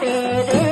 रे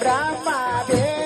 બ્રહ્મા